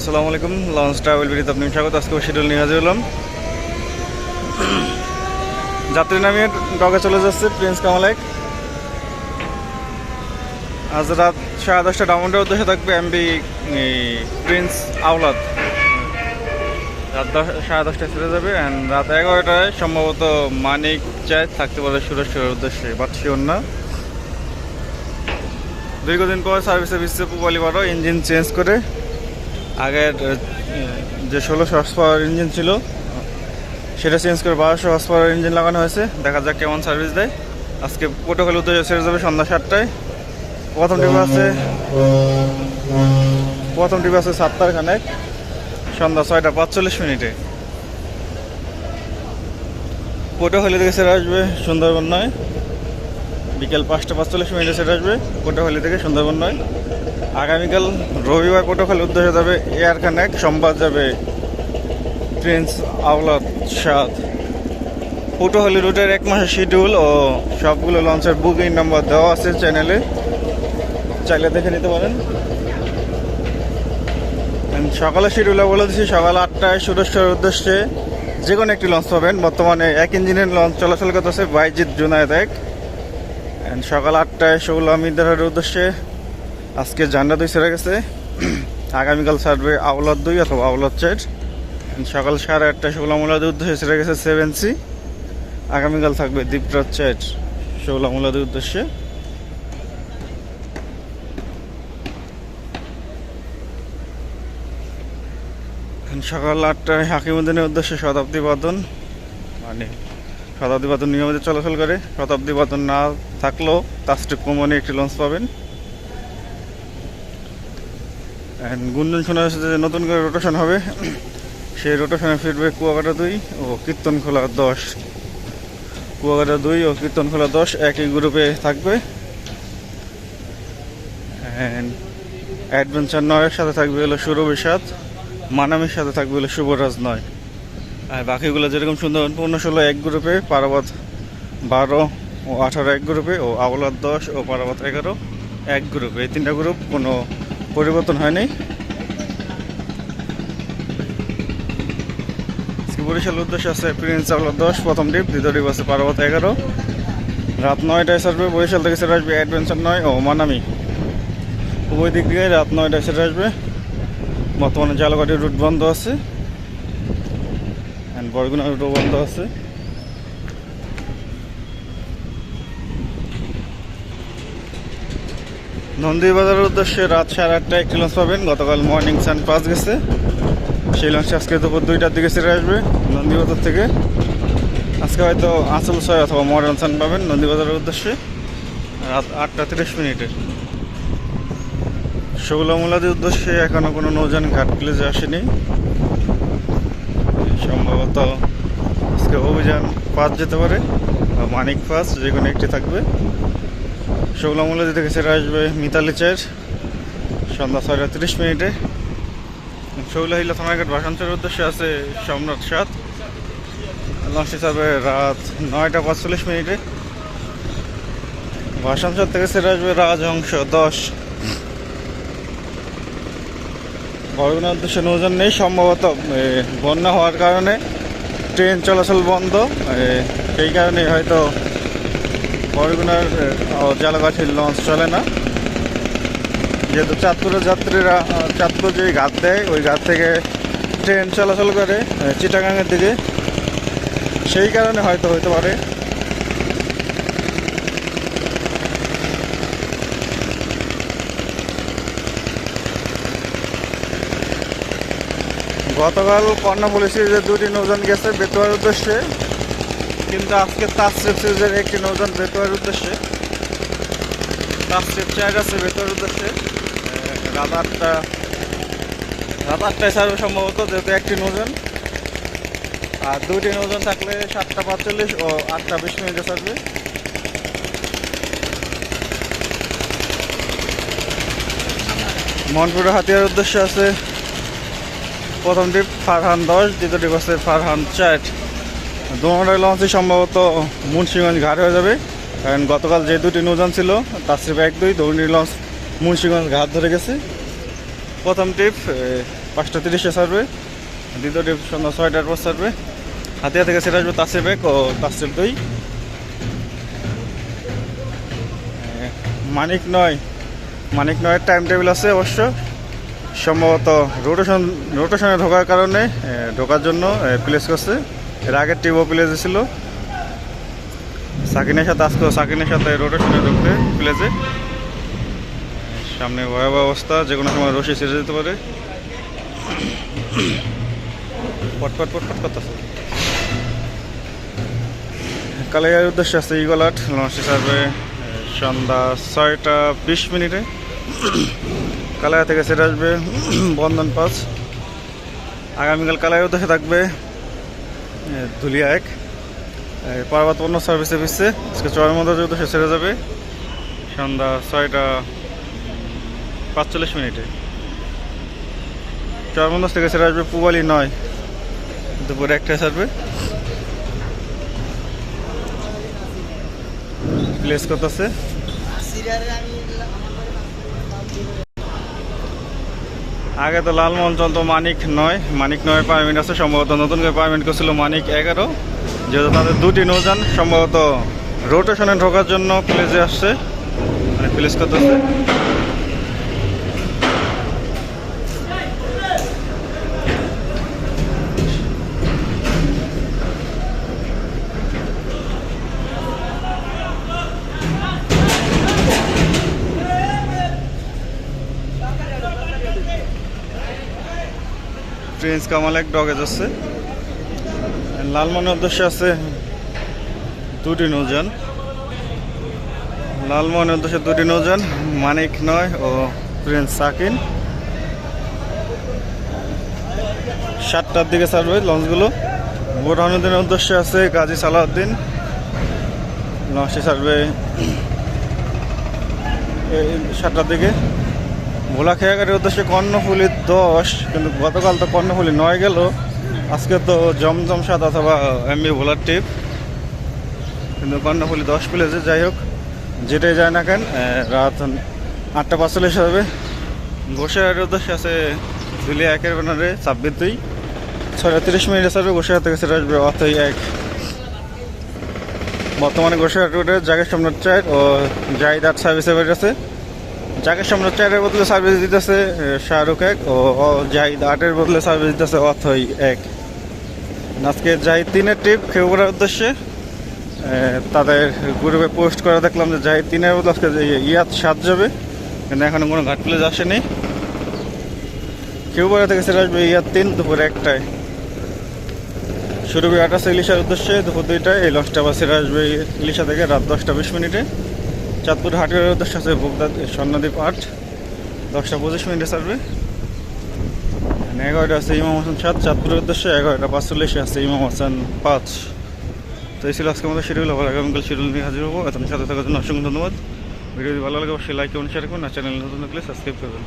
আসসালামু আলাইকুম launch travel বিডিতে আপনি স্বাগত। আজকে শিডিউল নিয়ে হাজির হলাম। যাত্রী নামিয়ে ডগে চলে যাচ্ছে প্রিন্স কামালেক আজ রাত সাড়ে দশটা ডাউনটার উদ্দেশ্যে থাকবে এমবি প্রিন্স আওলাদ রাত দশ, সাড়ে দশটায় ছেড়ে যাবে অ্যান্ড রাত এগারোটায় সম্ভবত মানিক চাই থাকতে পারে সুরেশ্বরের উদ্দেশ্যে বাট শিওর না। দীর্ঘদিন পর সার্ভিসে বিশ্বে বারো ইঞ্জিন চেঞ্জ করে। আগের যে ষোলোশো হর্স পাওয়ার ইঞ্জিন ছিল, সেটা চেঞ্জ করে বারোশো হর্স পাওয়ার ইঞ্জিন লাগানো হয়েছে। দেখা যাক কেমন সার্ভিস দেয়। আজকে প্রোটোকল উদ্দেশ্যে ছেড়ে যাবে সন্ধ্যা সাতটায়। প্রথম টিপ আছে, প্রথম টিপ আছে সাতটার খানেক। সন্ধ্যা ছয়টা পাঁচচল্লিশ মিনিটে। পটুয়াখালী থেকে ছেড়ে আসবে সুন্দরবন নয়। বিকেল পাঁচটা পাঁচচল্লিশ মিনিটে ছেড়ে আসবে পটুয়াখালী থেকে সুন্দরবন নয়। আগামীকাল রবিবার পটুয়াখালী উদ্দেশ্যে যাবে এয়ার কানেক্ট, সোমবার যাবে প্রিন্স আওলাদ সাদ। পটুয়াখালী রুটের এক মাসের শিডিউল ও সবগুলো লঞ্চের বুকিং নাম্বার দেওয়া আছে চ্যানেলে চাইলে দেখে নিতে পারেন। সকালে শিডিউলে বলে দিচ্ছি, সকাল আটটায় সুরেশ্বরের উদ্দেশ্যে যে কোনো একটি লঞ্চ পাবেন। বর্তমানে এক ইঞ্জিনের লঞ্চ চলাচল করতেছে বাইজিৎ জুনায়দ এক। সকাল আটটায় শৌল আমিদারের উদ্দেশ্যে আজকে জান্ডা দুই ছেড়ে গেছে আগামীকাল ছাড়বে আওলাদ দুই অথবা আওলাদ চার। সকাল সাড়ে আটটায় শৌলামুলাদের উদ্দেশ্যে সেরে গেছে সেভেন সি আগামীকাল থাকবে দীপরাজ চার শৌলামুলাদের উদ্দেশ্যে। সকাল আটটায় হাকিমুদ্দিনের উদ্দেশ্যে শতাব্দী বাদন মানে শতাব্দী বাদন নিয়মিত চলাচল করে। শতাব্দী বাদন না থাকলেও তার তাস্টিক কোম্পানি একটি লঞ্চ পাবেন অ্যান্ড গুঞ্জন শোনা যাচ্ছে যে নতুন করে রোটেশন হবে। সেই রোটেশনে ফিরবে কুয়াকাটা দুই ও কীর্তন খোলা দশ। কুয়াকাটা দুই ও কীর্তন খোলা দশ একই গ্রুপে থাকবে। অ্যান্ড অ্যাডভেঞ্চার নয়ের সাথে থাকবে হলো সুরভি সাত মানামির সাথে থাকবে হলো শুভরাজ নয়। আর বাকিগুলো যেরকম সুন্দর পূর্ণ ষোলো এক গ্রুপে পারাবাদ বারো ও আঠারো এক গ্রুপে ও আওলাদ দশ ও পারাবাদ এগারো এক গ্রুপে। এই তিনটা গ্রুপ কোনো পরিবর্তন হয়নি। বরিশাল উদ্দেশ্যে আছে প্রিন্স আওলাদ দশ, প্রথম ডিপ, দ্বিতীয় ডিপ আছে পারাবাদ এগারো। রাত নয়টায় ছাড়বে, বরিশাল থেকে ছেড়ে আসবে অ্যাডভেঞ্চার নয় ও মানামি। উভয় দিক দিয়ে রাত নয়টায় ছেড়ে আসবে। বর্তমানে জালগাড়ির রুট বন্ধ আছে। অ্যান্ড বরগুনা রুটও বন্ধ আছে। নন্দীবাজারের উদ্দেশ্যে রাত সাড়ে আটটায় একটি লঞ্চ পাবেন। গতকাল মর্নিং সান পাস গেছে। সেই লঞ্চে আজকে দুপুর দুইটার দিকে ছেড়ে আসবে নন্দীবাজার থেকে। আজকে হয়তো আঁচল ছয় অথবা মডার্ন সান পাবেন নন্দীবাজারের উদ্দেশ্যে। রাত আটটা তিরিশ মিনিটে। শৌলামুলাদের উদ্দেশ্যে এখনও কোনো নৌযান ঘাট প্লেজে আসেনি। সম্ভবত আজকে অভিযান পাঁচ যেতে পারে মানিক পাঁচ যে কোনো একটি থাকবে। শৌলামুলাদি থেকে ছেড়ে আসবে মিতালি চার সন্ধ্যা ছয়টা তিরিশ মিনিটে। শৌলাহিলা থানাঘাট ভাষাঞ্চলের উদ্দেশ্যে আছে সম্রাট সাত লঞ্চ হিসাবে রাত নয়টা পাঁচচল্লিশ মিনিটে। ভাষাঞ্চল থেকে ছেড়ে আসবে রাজহংস দশ। বরগুনার উদ্দেশ্যে নৌযান নেই, সম্ভবত বন্যা হওয়ার কারণে। ট্রেন চলাচল বন্ধ সেই কারণে হয়তো বরগুনার জালাগাছির লঞ্চ চলে না। যেহেতু চাঁদপুরের যাত্রীরা চাঁদপুর যে ঘাট দেয় ওই ঘাট থেকে ট্রেন চলাচল করে এ, চিটাগাংয়ের দিকে। সেই কারণে হয়তো হতে পারে। গতকাল কর্ণফুলি যে দুটি নৌযান গেছে বেতুয়ার উদ্দেশ্যে। কিন্তু আজকে তাসরিফ সিরিজের একটি নৌযান বেতুয়ার উদ্দেশ্যে, তাসরিফ চার আছে বেতুয়ার উদ্দেশ্যে রাত আটটায় ছাড়বে সম্ভবত যেহেতু একটি নৌযান। আর দুটি নৌযান থাকলে সাতটা পাঁচচল্লিশ ও আটটা বিশ মিনিটে ছাড়বে। মনপুরা হাতিয়ার উদ্দেশ্যে আছে প্রথম ডিপ ফারহান দশ, দ্বিতীয় ডিপ আছে ফারহান চার। দুটাই লঞ্চই সম্ভবত মুন্সিগঞ্জ ঘাট হয়ে যাবে। কারণ গতকাল যে দুটি নৌযান ছিল তার এক দুই দুটি লঞ্চ মুন্সিগঞ্জ ঘাট ধরে গেছে। প্রথম ট্রিপ পাঁচটা তিরিশে সারবে দ্বিতীয় ট্রিপ সন্ধ্যা ছয়টার পর সারবে হাতিয়া থেকে সেটা আসবে তাসির বেগ ও তাসির দুই। মানিক নয়, মানিক নয়ের টাইম টেবিল আছে অবশ্য। সম্ভবত রোটেশন রোটেশনে ঢোকার কারণে ঢোকার জন্য প্লেস করছে। এর আগের টিপও প্লেসে ছিল সাকিনের সাথে আজকে সাকিনের সাথে রোটেশনে ঢুকতে প্লেসে সামনে ভয়াবহ অবস্থা, যে কোনো সময় রশি ছেড়ে যেতে পারে। পটপট পটপট করতেছে। কালাইয়ার উদ্দেশ্যে আছে ইগল আট লঞ্চ হিসাবে সন্ধ্যা ছয়টা বিশ মিনিটে। কালাইয়া থেকে সেটা আসবে, বন্ধন পাঁচ আগামীকাল কালাইয়ের উদ্দেশ্যে থাকবে ধুলিয়া এক। পার্বত পণ্য সার্ভিসে পিসছে আজকে ছয়ের মধ্যে যেহেতু উদ্দেশ্যে ছেড়ে যাবে, সন্ধ্যা ছয়টা পাঁচচল্লিশ মিনিটে। চরমন্দাস থেকে ছেড়ে আসবে পুবালি নয়। দুপুরে একটায় ছাড়বে। প্লেস করতেছে। আগে তো লালমোহন চলতো মানিক নয় মানিক নয় পারমিট আছে, সম্ভবত নতুন করে পারমিট করছিল মানিক এগারো। যেহেতু তাদের দুটি নৌযান, সম্ভবত রোটেশনে ঢোকার জন্য প্লেসে আসছে মানে প্লেস করতেছে। প্রিন্স কামাল এক ডগেজ আছে লালমনের উদ্দেশ্যে আছে দুটি নৌযান। লালমনের উদ্দেশ্যে দুটি নৌযান, মানিক নয় ও প্রিন্স সাকিন। সাতটার দিকে ছাড়বে লঞ্চগুলো। বোরহানুদ্দিনের উদ্দেশ্যে আছে গাজী সালাউদ্দিন। লঞ্চটি ছাড়বে সাতটার দিকে। ভোলা খেয়াঘাটের উদ্দেশ্যে কর্ণফুলি দশ, কিন্তু গতকাল তো কর্ণফুলি নয় গেল। আজকে তো জমজম সাত অথবা এমবি ভোলার টিপ। কিন্তু কর্ণফুলি দশ প্লেসে যাই হোক, যেটাই যায় না কেন রাত আটটা পাঁচচল্লিশ হবে। গোসাইয়ের উদ্দেশ্যে আছে দুলি একের ব্যানারে ছাব্বিশ দুই। ছয়টা তিরিশ মিনিট আসবে গোসাইয়া থেকে সেটা আসবে অথই এক। বর্তমানে গোসাইহাট রোডে জাগের সম্রাট চার ও জাহিদ আট সার্ভিসে আছে যাকে সম্রাট চারের বদলে সার্ভিস দিতেছে শাহরুখ এক ও জাহিদ আটের বদলে সার্ভিস দিতেছে অথই এক। আজকে জাহিদ তিনের ট্রিপ খেউ করার উদ্দেশ্যে তাদের গ্রুপে পোস্ট করা দেখলাম যে জাহিদ তিনের বদলে আজকে ইয়াত সাত যাবে, কিন্তু এখনও কোনো ঘাট প্লেস আসেনি। খেউপাড়া থেকে সেটা আসবে ইয়াত তিন, দুপুরে একটায়। শুরু হবে আঠাশে ইলিশার উদ্দেশ্যে, দুপুর দুইটায় এই লঞ্চটা আবার আসবে ইলিশা থেকে রাত দশটা বিশ মিনিটে। চাঁদপুর হাটের উদ্দেশ্য আছে স্বর্ণদ্বীপ আট দশটা পঁচিশ মিনিটে ছাড়বে। এগারোটা আছে ইমাম হাসান সাত, চাঁদপুরের উদ্দেশ্যে এগারোটা, পাঁচচল্লিশে আছে ইমাম হাসান পাঁচ। তো এই ছিল আজকে আমাদের শিডিউল। আবার আগামীকাল শিডিউল নিয়ে হাজির হব। এখন সাথে থাকার জন্য অসংখ্য ধন্যবাদ। ভিডিও যদি ভালো লাগে অবশ্যই লাইক এবং শেয়ার করুন। আর চ্যানেল নতুন থাকলে সাবস্ক্রাইব করবেন।